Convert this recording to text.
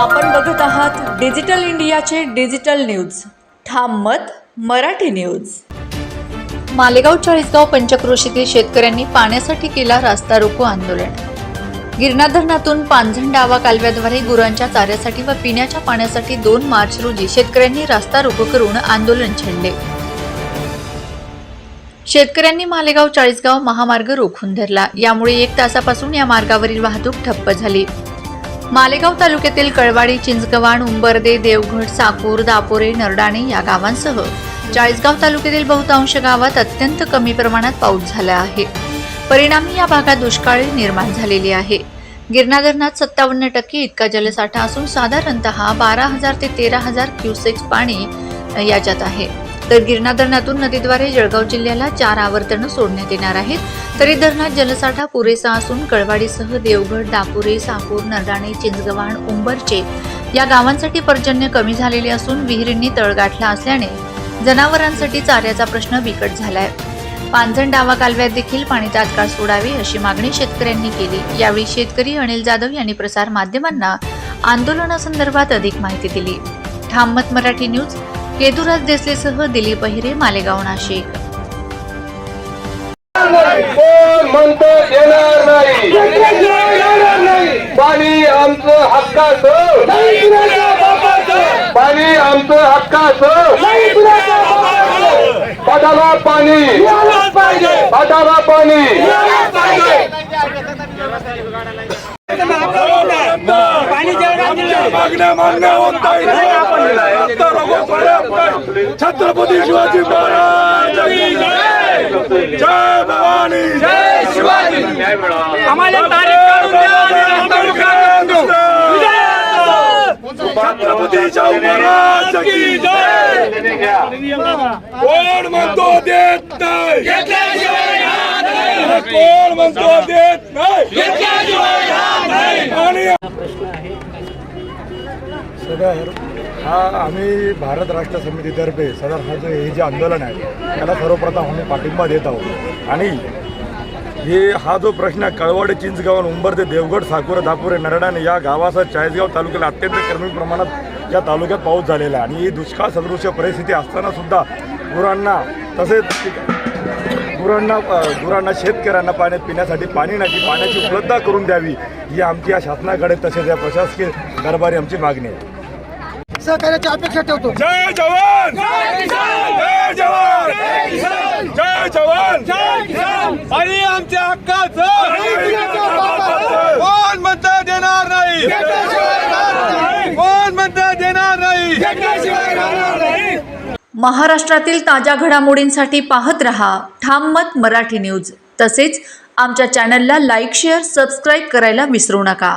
आपण बघत आहात डिजिटल इंडियाचे digital news. Tham Mat Marathi news. Malegaon Chalisgaon पंचक्रोशीतील शेतकऱ्यांनी पाण्यासाठी केला रास्ता रोको आंदोलन. गिरणा धरणातून पांझण डावा कालव्याद्वारे गुरांच्या चाऱ्यासाठी व पिण्याच्या पाण्यासाठी दोन मार्च रोजी शेतकऱ्यांनी रास्ता रोको करून आंदोलन छेडले. शेतकऱ्यांनी मालेगाव चाळीसगाव महामार्ग रोखून धरला. यामुळे एक तासापासून या मार्गावरील वाहतूक ठप्प झाली. मालेगाव तालुक्यातील कळवाडी चिंचगव्हाण उंबर्दे देवघट साकूर दापोरे नरडाणे या गावांसह चाळीसगाव तालुक्यातील बहुतांश गावात अत्यंत कमी प्रमाणात पाऊस झाला आहे. परिणामी या भागात दुष्काळी निर्माण झालेली आहे. गिरणा धरणात सत्तावन्न टक्के इतका जलसाठा असून साधारणतः बारा हजार ते तेरा हजार क्युसेक्स पाणी याच्यात आहे. तर गिरणा धरणातून नदीद्वारे जळगाव जिल्ह्याला चार आवर्तनं सोडण्यात येणार आहेत. तरी धरणात जलसाठा पुरेसा असून कळवाडीसह देवगड दापुरे साकूर नरदाणे चिंचगव्हाण उंबरचे या गावांसाठी पर्जन्य कमी झालेले असून विहिरींनी तळ गाठला असल्याने जनावरांसाठी चाऱ्याचा प्रश्न बिकट झालाय. पांझण डावा कालव्यात देखील पाणी तात्काळ सोडावे अशी मागणी शेतकऱ्यांनी केली. यावेळी शेतकरी अनिल जाधव यांनी प्रसार माध्यमांना आंदोलनासंदर्भात अधिक माहिती दिली. ठाममत मराठी न्यूज केदुराज देसलेसह दिलीप अहिरे मालेगाव नाशिक. पाणी आमचं हक्काचं. पाणी आमचं हक्काचं. पाणी. पदाला पाणी. मागण्या मागण्या होता छत्रपती शिवाजी महाराज! की जय जय! भवानी! जय शिवाजी! आम्हाला छत्रपती शाहू महाराज की जय! कोण म्हणतो देत नाही? कोण म्हणतो देत नाही? आणि सदर हा आम्ही भारत राष्ट्र समितीतर्फे सदर हा जो हे जे आंदोलन आहे त्याला सर्वप्रथम आम्ही पाठिंबा देत आहोत. आणि हे हा जो प्रश्न आहे, कळवड चिंचगाव उंबरते देवगड साकुरे दापुरे नरडाणे या गावासह चाळीसगाव तालुक्याला अत्यंत कमी प्रमाणात या तालुक्यात पाऊस झालेला आहे. आणि ही दुष्काळ सदृश्य परिस्थिती असताना सुद्धा गुरांना तसेच गुरांना गुरांना शेतकऱ्यांना पाण्यात पिण्यासाठी पाणी नाही पाण्याची उपलब्धता करून द्यावी ही आमची या शासनाकडे तसेच या प्रशासकीय दरबारी आमची मागणी आहे. सहकार्याची अपेक्षा ठेवतो. जय जवान! जय जवान! जय जवान! आणि आमच्या हक्काचं! कोण म्हणता देणार नाही? कोण म्हणता देणार नाही? महाराष्ट्रातील ताज्या घडामोडींसाठी पाहत रहा ठाम मत मराठी न्यूज. तसेच आमच्या चॅनलला लाईक शेअर सबस्क्राईब करायला विसरू नका.